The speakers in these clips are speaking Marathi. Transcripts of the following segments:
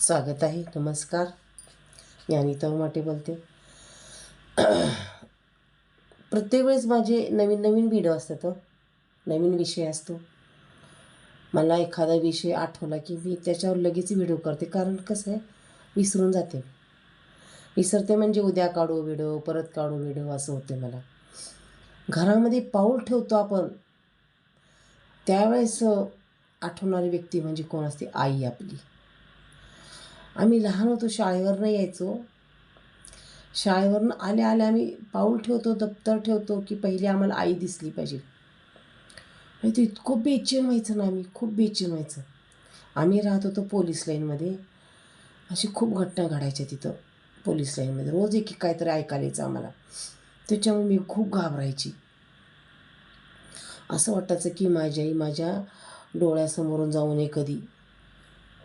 स्वागत आहे नमस्कार. मी अनिता उमाटे बोलते. प्रत्येक वेळेस माझे नवीन नवीन व्हिडिओ असतात हो. नवीन विषय असतो. मला एखादा विषय आठवला की मी त्याच्यावर लगेच व्हिडिओ करते. कारण कसं आहे विसरून जाते. विसरते म्हणजे उद्या काढू व्हिडिओ परत काढू व्हिडिओ असं होते मला. घरामध्ये पाऊल ठेवतो आपण. त्यावेळेस आठवणारी व्यक्ती म्हणजे कोण असते? आई आपली. आम्ही लहान होतो शाळेवरनं यायचो. शाळेवरनं आल्या आल्या आम्ही पाऊल ठेवतो दप्तर ठेवतो की पहिली आम्हाला आई दिसली पाहिजे. म्हणजे आणि ते इतकं बेचैन व्हायचं ना आम्ही खूप बेचैन व्हायचं. आम्ही राहत होतो पोलीस लाईनमध्ये. अशी खूप घटना घडायच्या तिथं पोलीस लाईनमध्ये. रोज एक एक काहीतरी ऐकायला यायचं आम्हाला. त्याच्यामुळे मी खूप घाबरायची. असं वाटायचं की माझी आई माझ्या डोळ्यासमोरून जाऊ नये कधी.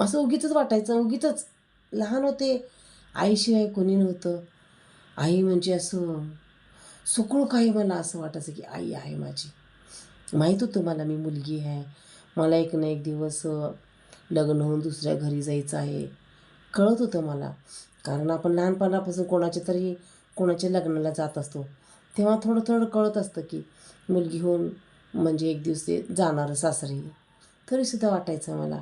असं उगीच वाटायचं उगीच लहान होते आईशिवाय कोणी नव्हतं. आई म्हणजे असं सुकळू काही मला असं वाटायचं की आई आहे माझी. माहीत होतं मला मी मुलगी आहे. मला एक ना एक दिवस लग्न होऊन दुसऱ्या घरी जायचं आहे. कळत होतं मला. कारण आपण लहानपणापासून कोणाच्या तरी कोणाच्या लग्नाला जात असतो. तेव्हा थोडं थोडं कळत असतं की मुलगी होऊन म्हणजे एक दिवस ते जाणार सासरी. तरीसुद्धा वाटायचं मला.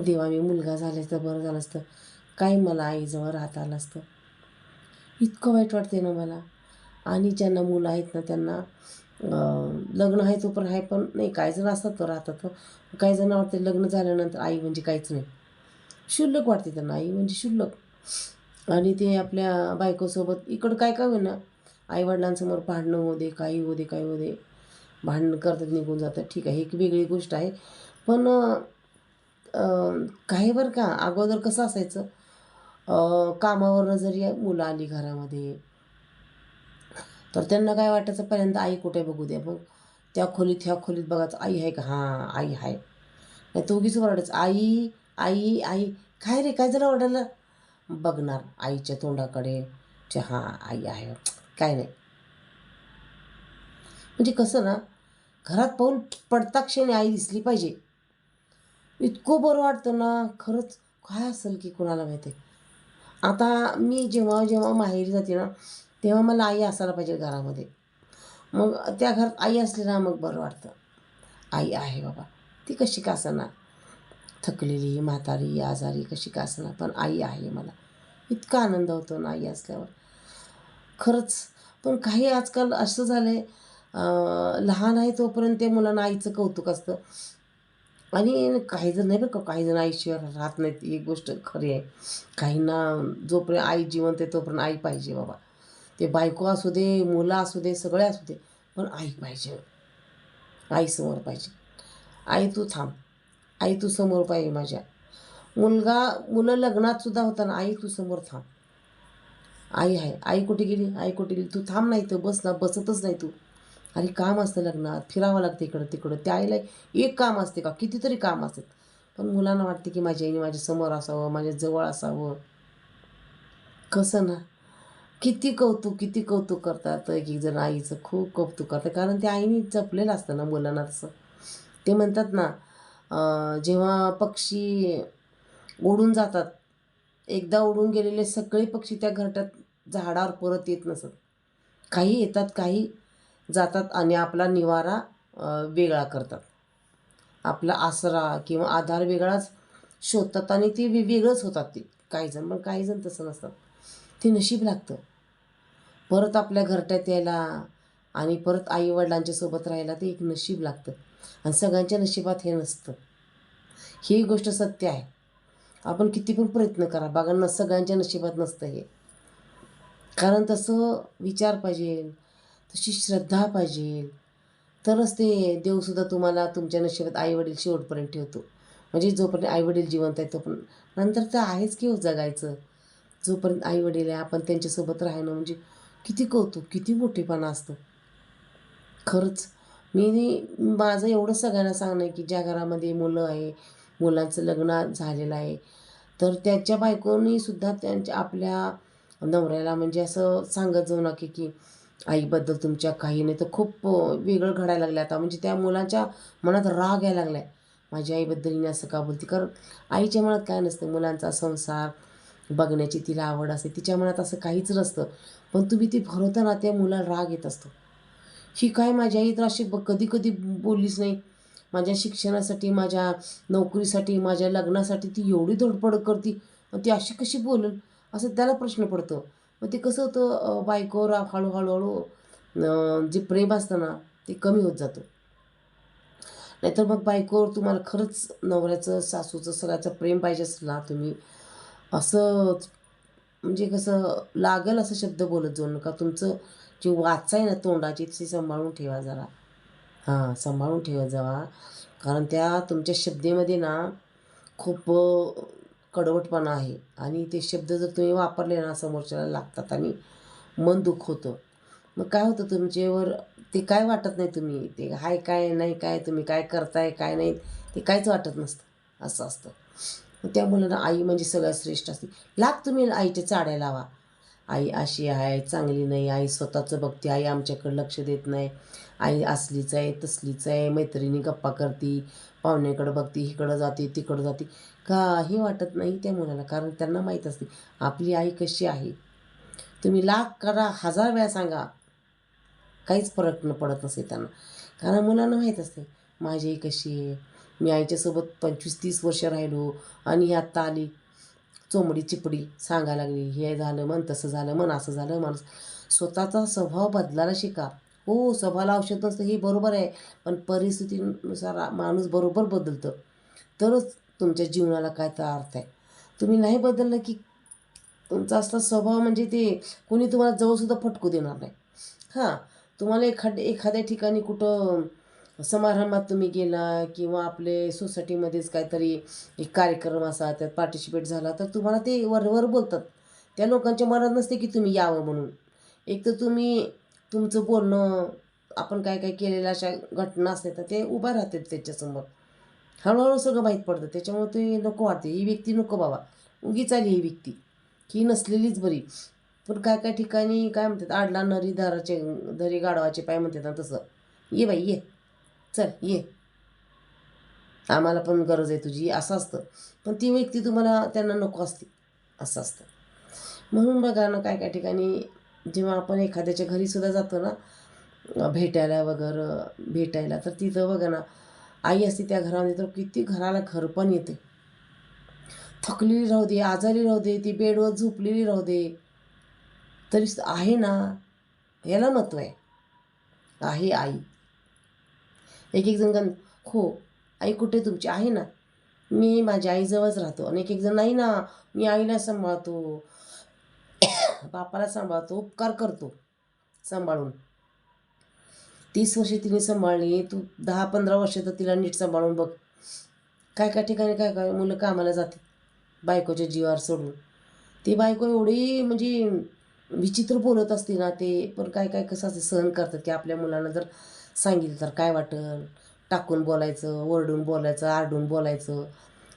देवा मी मुलगा झाले तर बरं झालं असतं. काय मला आईजवळ राहता आलं असतं. इतकं वाईट वाटते ना मला. आणि ज्यांना मुलं आहेत ना त्यांना लग्न आहे तो पण आहे पण नाही काही जण असतात तर राहतात. काही जण वाटते लग्न झाल्यानंतर आई म्हणजे काहीच नाही. शुल्लक वाटते त्यांना आई म्हणजे शुल्लक. आणि ते आपल्या बायकोसोबत इकडं काय काय होईना आईवडिलांसमोर भांडणं होऊ दे काही होऊ दे काही होऊ दे. भांडणं करतात निघून जातात. ठीक आहे एक वेगळी गोष्ट आहे. पण काही बरं का अगोदर कसं असायचं? कामावरनं जरी मुलं आली घरामध्ये तर त्यांना काय वाटायचं पहिल्यांदा आई कुठे बघू द्या मग त्या खोलीत ह्या खोलीत बघायचं आई आहे का? हां आई आहे. नाही तो उगीच ओरडायचं आई आई आई काय रे काय जरा ओरडायला? बघणार आईच्या तोंडाकडे चे हां आई आहे. काय नाही. म्हणजे कसं ना घरात पाऊल पडता क्षणी आई दिसली पाहिजे. इतकं बरं वाटतं ना. खरंच काय असेल की कुणाला माहिती? आता मी जेव्हा जेव्हा माहेरी जाते ना तेव्हा मला आई असायला पाहिजे घरामध्ये. मग त्या घरात आई असली ना मग बरं वाटतं. आई आहे बाबा. ती कशी का असणार? थकलेली म्हातारी आजारी कशी का असणार? पण आई आहे मला. इतका आनंद होतो ना आई असल्यावर. खरंच. पण काही आजकाल असं झालं आहे लहान आहे तोपर्यंत ते मुलांना आईचं कौतुक असतं. आणि काही जण नाही बरं का काही जण आईशिवाय राहत नाहीत. ही गोष्ट खरी आहे. काहींना जोपर्यंत आई जिवंत आहे तोपर्यंत आई पाहिजे बाबा. ते बायको असू दे मुलं असू दे सगळे असू दे पण आई पाहिजे. आई समोर पाहिजे. आई तू थांब. आई तू समोर पाहिजे माझ्या. मुलगा मुलं लग्नात सुद्धा होताना आई तू समोर थांब. आई आहे. आई कुठे गेली? आई कुठे गेली? तू थांब नाही तर बस ना बसतच नाही तू. अरे काम असतं लग्नात फिरावं लागतं इकडं तिकडं. त्या आईला एक काम असते का? कितीतरी काम असतात. पण मुलांना वाटते की माझ्या आईने माझ्यासमोर असावं माझ्या जवळ असावं. कसं ना? किती कौतुक किती कौतुक करतात एक एक जण आईचं. खूप कौतुक करतात. कारण त्या आईने जपलेलं असतं ना मुलांना तसं. ते म्हणतात ना जेव्हा पक्षी उडून जातात एकदा उडून गेलेले सगळे पक्षी त्या घरट्यात झाडावर परत येत नसत. काही येतात काही जातात आणि आपला निवारा वेगळा करतात. आपला आसरा किंवा आधार वेगळाच शोधतात आणि ते वेगळंच होतात ते. काही जण पण काही जण तसं नसतात. ते नशीब लागतं. परत आपल्या घरट्यात यायला आणि परत आईवडिलांच्या सोबत राहायला ते एक नशीब लागतं. आणि सगळ्यांच्या नशिबात हे नसतं. ही गोष्ट सत्य आहे. आपण किती पण प्रयत्न करा. बघा न सगळ्यांच्या नशिबात नसतं हे. कारण तसं विचार पाहिजे. तशी श्रद्धा पाहिजे. तरच ते देवसुद्धा तुम्हाला तुमच्या नशिबात आईवडील शेवटपर्यंत ठेवतो. म्हणजे जोपर्यंत आईवडील जिवंत आहे तोपर्यंत. नंतर तर आहेच की हो जगायचं. जोपर्यंत आईवडील आहे आपण त्यांच्यासोबत राहणं म्हणजे किती कौतुक किती मोठेपणा असतं. खरंच. मी माझं एवढं सगळ्यांना सांगणं आहे की ज्या घरामध्ये मुलं आहे मुलांचं लग्न झालेलं आहे तर त्याच्या बायकोनीसुद्धा त्यांच्या आपल्या नवऱ्याला म्हणजे असं सांगत जाऊ नका की आईबद्दल तुमच्या काही नाही तर खूप वेगळं घडायला लागलं आता. म्हणजे त्या मुलाच्या मनात राग यायला लागला आहे माझी आईबद्दल हिने असं का बोलते? कारण आईच्या मनात काय नसतं. मुलांचा संसार बघण्याची तिला आवड असते. तिच्या मनात असं काहीच नसतं. पण तुम्ही ती भरवताना त्या मुलाला राग येत असतो. ही काय माझी आई? तर अशी ब कधी कधी बोललीच नाही. माझ्या शिक्षणासाठी माझ्या नोकरीसाठी माझ्या लग्नासाठी ती एवढी धडपड करते. ती अशी कशी बोलेल? असं त्याला प्रश्न पडतो. मग ते कसं होतं अं, बायकोवर हळू हळूहळू जे प्रेम असतं ना ते कमी होत जातं. नाहीतर मग बायकोवर तुम्हाला खरंच नवऱ्याचं सासूचं सगळ्याचं प्रेम पाहिजे असेल ना तुम्ही असं म्हणजे कसं लागेल असं शब्द बोलत जाऊ नका तुमचं जे वाचा आहे ना तोंडाची ती सांभाळून ठेवा जरा. हां सांभाळून ठेवा जावा कारण त्या तुमच्या शब्देमध्ये ना खूप कडवटपणा आहे. आणि ते शब्द जर तुम्ही वापरले ना समोरच्याला लागतात आणि मन दुःख होतं. मग काय होतं तुमच्यावर? ते काय वाटत नाही तुम्ही? ते हाय काय नाही काय तुम्ही काय करताय काय नाही ते काहीच वाटत नसतं. असं असतं. मग त्या मुलांना आई म्हणजे सगळ्यात श्रेष्ठ असते. लाग तुम्ही आईच्या चाड्या लावा. आई अशी आहे चांगली नाही आई स्वतःचं बघते आई आमच्याकडे लक्ष देत नाही. आई असलीच आहे तसलीच आहे मैत्रिणी गप्पा करती पाहुण्याकडं बघते इकडं जाते तिकडं जाते. काही वाटत नाही त्या मुलाला कारण त्यांना माहीत असते आपली आई कशी आहे. तुम्ही लाख करा हजार वेळा सांगा. काहीच फरक न पडत नसे त्यांना. कारण मुलांना माहीत असते माझी आई कशी आहे? मी आईच्यासोबत पंचवीस तीस वर्ष राहिलो आणि ही आत्ता आली. चोमडी चिपडी सांगायला लागली हे झालं मन तसं झालं मन असं झालं मन स्वतःचा स्वभाव बदलायला शिका. हो स्वभावाला औषध नसतं हे बरोबर आहे. पण परिस्थितीनुसार माणूस बरोबर बदलतं. तरच तुमच्या जीवनाला काय तर अर्थ आहे. तुम्ही नाही बदललं की तुमचा असला स्वभाव म्हणजे ते कोणी तुम्हाला जवळसुद्धा फटकू देणार नाही. हां तुम्हाला एखाद एखाद्या ठिकाणी कुठं समारंभात तुम्ही गेला किंवा आपले सोसायटीमध्येच काहीतरी एक कार्यक्रम असा त्यात पार्टिसिपेट झाला तर तुम्हाला ते वरवर बोलतात. त्या लोकांच्या मनात नसते की तुम्ही यावं म्हणून. एक तर तुम्ही तुमचं बोलणं आपण काय काय केलेल्या अशा घटना असतात तर ते उभं राहतात त्याच्यासमोर. हळूहळू सगळं माहीत पडतं. त्याच्यामुळे ते नको वाटते. ही व्यक्ती नको बाबा. उगीच आली ही व्यक्ती. ही नसलेलीच बरी. पण काय काय ठिकाणी काय म्हणतात आडला नरी दाराचे दरी गाडवाचे पाय म्हणतात ना तसं. ये बाई ये. चल ये. आम्हाला पण गरज आहे तुझी. असं असतं. पण ती व्यक्ती तुम्हाला त्यांना नको असते. असं असतं. म्हणून बघा ना काय काय ठिकाणी जेव्हा आपण एखाद्याच्या घरीसुद्धा जातो ना भेटायला वगैरे भेटायला तर तिथं बघा ना आई असते त्या घरामध्ये तर किती घराला घर पण येते. थकलेली राहू दे आजारी राहू दे ती बेडवर झोपलेली राहू दे. तरी आहे ना याला महत्त्व आहे. आहे आई. एक एक जण गण हो आई कुठे तुमची? आहे ना. मी माझ्या आईजवळच राहतो. आणि एक एक जण नाही ना मी आईला सांभाळतो. बापाला सांभाळतो उपकार करतो सांभाळून. तीस वर्षे तिने सांभाळली तू दहा पंधरा वर्ष तर तिला नीट सांभाळून बघ. काय काय ठिकाणी काय काय मुलं कामाला जाते बायकोच्या जीवावर सोडून. ती बायको एवढी म्हणजे विचित्र बोलत असते ना ते पण काय काय कसं असते सहन करतात की आपल्या मुलांना जर सांगितलं तर काय वाटेल? टाकून बोलायचं ओरडून बोलायचं आरडून बोलायचं.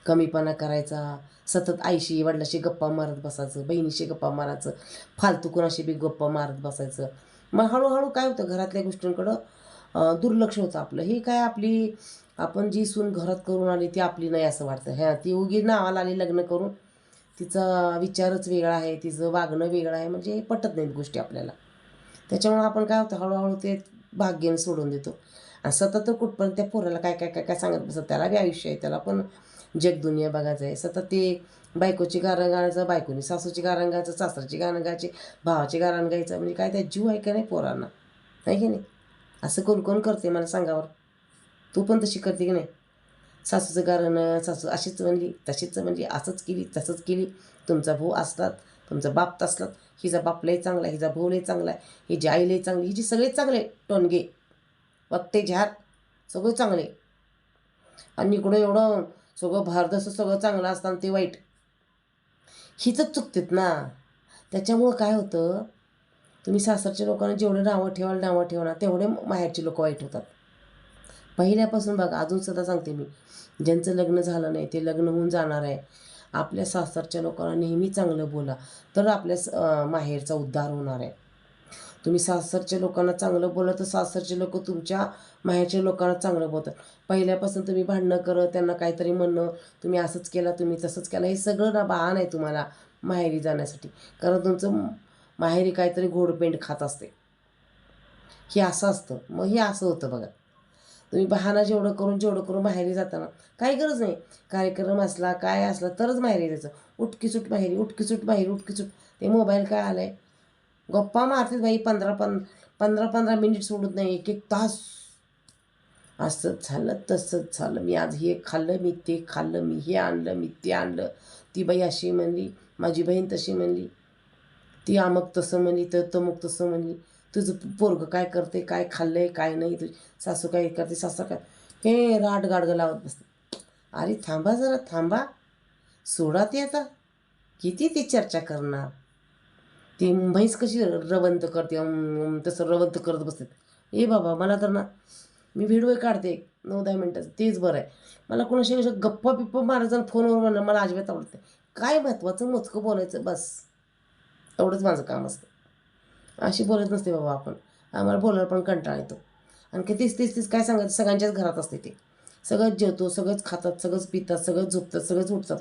कमीपणा करायचा सतत आईशी वडिलाशी गप्पा मारत बसायचं बहिणीशी गप्पा मारायचं फालतू कोणाशी बी गप्पा मारत बसायचं. मग हळूहळू काय होतं घरातल्या गोष्टींकडं दुर्लक्ष होतं आपलं. ही काय आपली आपण जी सून घरात करून आली ती आपली नाही असं वाटतं. ह्या ती उगी नावाला आली लग्न करून तिचा विचारच वेगळा आहे तिचं वागणं वेगळं आहे म्हणजे पटत नाहीत गोष्टी आपल्याला. त्याच्यामुळे आपण काय होतं हळूहळू ते भाग्याने सोडून देतो. आणि सतत तर कुठपर्यंत त्या पोराला काय काय काय काय सांगत बसत त्याला बी आयुष्य आहे त्याला पण जग दुनिया बघायचं आहे. सतत ते बायकोची गाणं गाण्याचं बायकोनी सासूची गाणं गायचं सासराची गाणं गायची भावाची गाणं गायचं म्हणजे काय त्या जीव आहे का नाही पोरांना? नाही की नाही? असं कोण कोण करते मला सांगावर तू पण तशी करते की नाही? सासूचं गाणं सासू अशीच म्हणली तशीच म्हणली असंच केली तसंच केली. तुमचा भाऊ असलात तुमचा बाप तसलात. हिचा बाप लय चांगला आहे हिचा भाऊ लय चांगला आहे हिची आई लय चांगली हिची सगळे चांगले टोनगे वक्ते झार सगळं चांगले आणि इकडं एवढं सगळं भारदसं सगळं चांगलं असताना ते वाईट. हीच चुकतात ना. त्याच्यामुळं काय होतं तुम्ही सासरच्या लोकांना जेवढं नावं ठेवाल नावं ठेवणार तेवढे माहेरचे लोक वाईट होतात. पहिल्यापासून बघा अजून सुद्धा सांगते मी ज्यांचं लग्न झालं नाही ते लग्न होऊन जाणार आहे. आपल्या सासरच्या लोकांना नेहमी चांगलं बोला तर आपल्या स- माहेरचा उद्धार होणार आहे. तुम्ही सासरच्या लोकांना चांगलं बोललं तर सासरचे लोक तुमच्या माहेरच्या लोकांना चांगलं बोलतात. पहिल्यापासून तुम्ही भांडणं करत त्यांना काहीतरी म्हणणं तुम्ही असंच केला तुम्ही तसंच केलं हे सगळं ना बहाण आहे तुम्हाला माहेरी जाण्यासाठी. कारण तुमचं माहेरी काहीतरी गोडपेंड खात असते. हे असं असतं. मग हे असं होतं बघा. तुम्ही बहाना जेवढं करून जेवढं करून माहेरी जाताना काही गरज नाही. कार्यक्रम असला काय असला तरच माहेरी जायचं. उठकीसूट माहेरी उठकीसूट माहेरी उठकीसूट ते मोबाईल काय आलं आहे गप्पा मारतात बाई पंधरा पं पंधरा पंधरा मिनिट सोडत नाही एक एक तास. असंच झालं तसंच झालं. मी आज हे खाल्लं मी ते खाल्लं मी हे आणलं मी ते आणलं. ती बाई अशी म्हणली माझी बहीण तशी म्हणली. ती अमक तसं म्हणली तर तमक तसं म्हणली. तुझं पोरगं काय करते काय खाल्लं आहे काय नाही तुझी सासू काय करते सासू काय? हे राट गाडगं लावत बसते अरे थांबा जरा थांबा. सोडा ते आता. किती ती चर्चा करणार? ती म्हैस कशी रवंत करते तसं रवंत करत बसतात ए बाबा मला तर ना मी व्हिडिओ काढते नऊ दहा मिनटाचं तेच बरं आहे. मला कोणाशी कशा गप्पा बिप्पा मारायचं फोनवर म्हणणं मला अजिबात आवडतं काय महत्त्वाचं मोजकं बोलायचं बस. एवढंच माझं काम असतं. अशी बोलत नसते बाबा आपण. आम्हाला बोलायला पण कंटाळा येतो. आणि काय तीच तीच तीच काय सांगायचं? सगळ्यांच्याच घरात असते ते. सगळंच जेवतो सगळंच खातात सगळंच पितात सगळंच झोपतात सगळंच उठतात.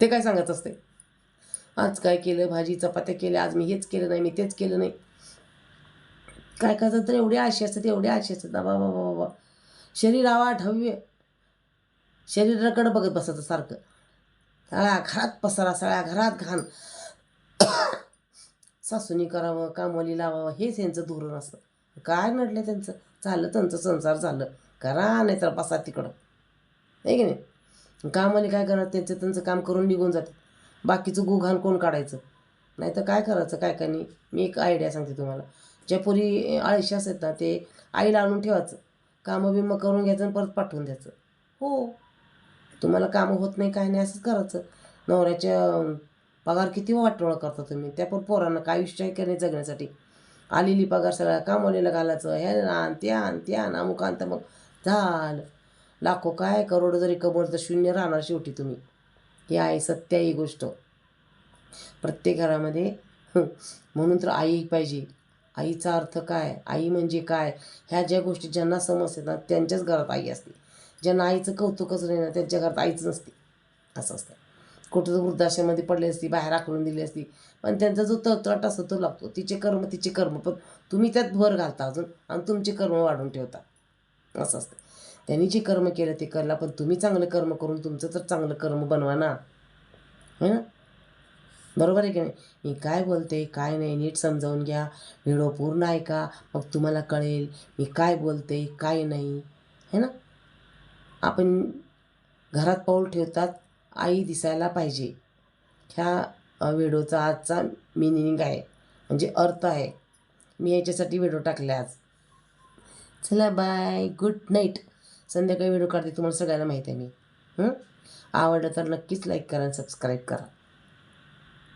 ते काय सांगत असते? आज काय केलं? भाजी चपात्या केल्या आज मी हेच केलं नाही मी तेच केलं नाही. काय करतात तर एवढे आशे असतात एवढे आशे असतात बाबा बाबा बाबा. शरीर आवाट हव्य शरीराकडं बघत बसायचं सारखं. सगळ्या घरात पसारा सगळ्या घरात घाण. सासूनी करावं कामवाली लावावं हेच यांचं धोरण असतं. काय म्हटलं त्यांचं? झालं त्यांचं संसार झालं. करा नाही तर बसा तिकडं. आहे की नाही? कामवाली काय करणार त्यांचं त्यांचं काम करून निघून जातात. बाकीचं गुघाण कोण काढायचं? नाही तर काय करायचं? काय काय नाही? मी एक आयडिया सांगते तुम्हाला. ज्या पोरी आळशी असतात ना ते आईला आणून ठेवायचं. कामं बिमं करून घ्यायचं आणि परत पाठवून द्यायचं. हो. तुम्हाला कामं होत नाही काय नाही असंच करायचं. नवऱ्याच्या पगार किती वाटोळं करता तुम्ही? त्या पण पोरांना काय विषय आहे का नाही जगण्यासाठी? आलेली पगार सगळ्या कामवालीला घालायचं हे आण ते आण ते आण अमुक आण मग झालं. लाखो काय करोड जरी कमवलं तर शून्य राहणार शेवटी तुम्ही. ही आहे सत्य ही गोष्ट. प्रत्येक घरामध्ये म्हणून तर आई पाहिजे. आईचा अर्थ काय? आई म्हणजे काय? ह्या ज्या गोष्टी ज्यांना समजतात ना त्यांच्याच घरात आई असते. ज्यांना आईचं कौतुकच नाही ना त्यांच्या घरात आईच नसते. असं असतं. कुठं तर वृद्धाश्रमामध्ये पडली असती बाहेर आखडून दिली असती पण त्यांचा जो तळतळाट असतो तो लागतो. तिचे कर्म तिचे कर्म पण तुम्ही त्यात भर घालता अजून आणि तुमचे कर्म वाढून ठेवता. असं असतं. त्यांनी जे कर्म केलं ते करला पण तुम्ही चांगलं कर्म करून तुमचं तर चांगलं कर्म बनवा ना. है ना? बरोबर आहे की नाही? मी काय बोलते काय नाही नीट समजावून घ्या. व्हिडिओ पूर्ण ऐका मग तुम्हाला कळेल मी काय बोलते काय नाही. है ना? आपण घरात पाऊल ठेवतात आई दिसायला पाहिजे. ह्या व्हिडिओचा आजचा मिनिंग आहे. म्हणजे अर्थ आहे. मी याच्यासाठी व्हिडिओ टाकले आज. चला बाय. Good night. संध्याकाळी व्हिडिओ काढते तुम्हाला सगळ्यांना माहीत आहे मी. आवडलं तर नक्कीच लाईक करा आणि सबस्क्राईब करा.